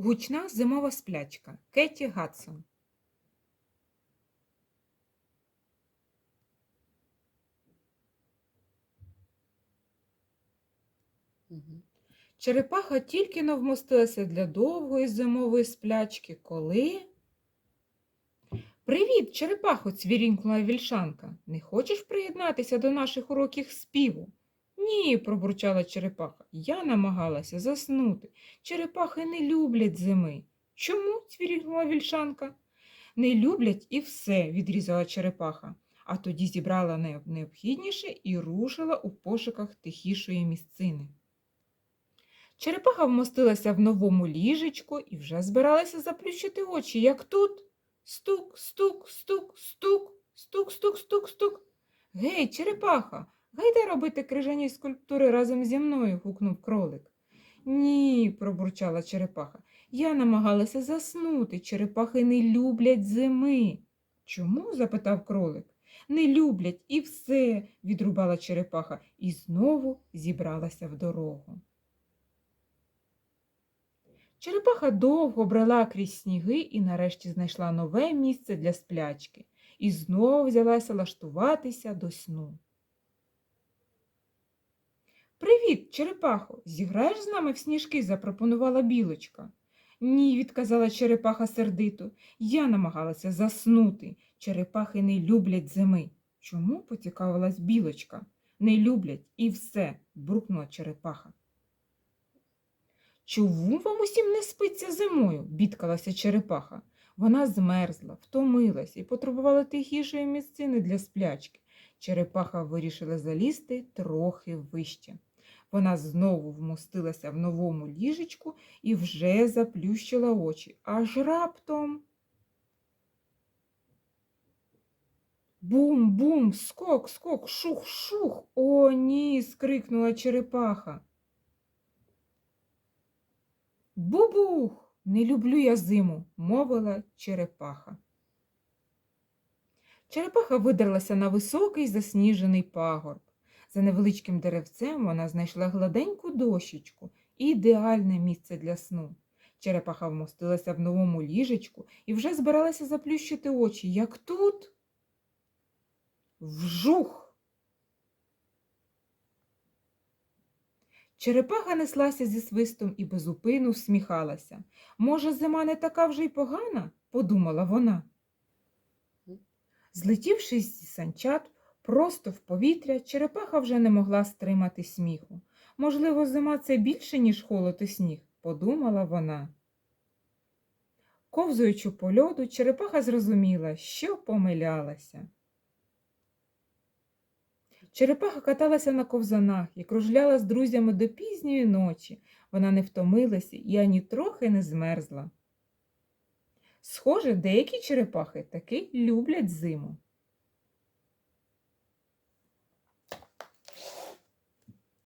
Гучна зимова сплячка Кеті Гадсон. Черепаха тільки но вмостилася для довгої зимової сплячки, коли. Привіт, черепахо, цвірінькнула вільшанка. Не хочеш приєднатися до наших уроків співу? Ні, пробурчала черепаха. Я намагалася заснути. Черепахи не люблять зими. Чому? цвірінькнула вільшанка. Не люблять і все, відрізала черепаха, а тоді зібрала необхідніше і рушила у пошуках тихішої місцини. Черепаха вмостилася в новому ліжечку і вже збиралася заплющити очі, як тут стук, стук, стук, стук, стук, стук, стук, стук. Гей, черепаха, гайда робити крижані скульптури разом зі мною, гукнув кролик. Ні, пробурчала черепаха. Я намагалася заснути. Черепахи не люблять зими. Чому? запитав кролик. Не люблять і все, відрубала черепаха і знову зібралася в дорогу. Черепаха довго брела крізь сніги і нарешті знайшла нове місце для сплячки і знову взялася лаштуватися до сну. Привіт, черепахо, зіграєш з нами в сніжки? запропонувала білочка. Ні, відказала черепаха сердито. Я намагалася заснути. Черепахи не люблять зими. Чому? поцікавилась білочка. Не люблять і все, буркнула черепаха. Чому вам усім не спиться зимою? бідкалася черепаха. Вона змерзла, втомилась і потребувала тихішої місцини для сплячки. Черепаха вирішила залізти трохи вище. Вона знову вмостилася в новому ліжечку і вже заплющила очі. Аж раптом. Бум-бум, скок, скок, шух-шух. О, ні. скрикнула черепаха. Бубух! Не люблю я зиму, мовила черепаха. Черепаха видерлася на високий засніжений пагорб. За невеличким деревцем вона знайшла гладеньку дощечку і ідеальне місце для сну. Черепаха вмостилася в новому ліжечку і вже збиралася заплющити очі, як тут вжух. Черепаха неслася зі свистом і безупину всміхалася. Може, зима не така вже й погана? подумала вона. Злетівши зі санчат просто в повітря, черепаха вже не могла стримати сміху. Можливо, зима це більше, ніж холод і сніг, подумала вона. Ковзуючи по льоду, черепаха зрозуміла, що помилялася. Черепаха каталася на ковзанах і кружляла з друзями до пізньої ночі. Вона не втомилася і ані трохи не змерзла. Схоже, деякі черепахи таки люблять зиму.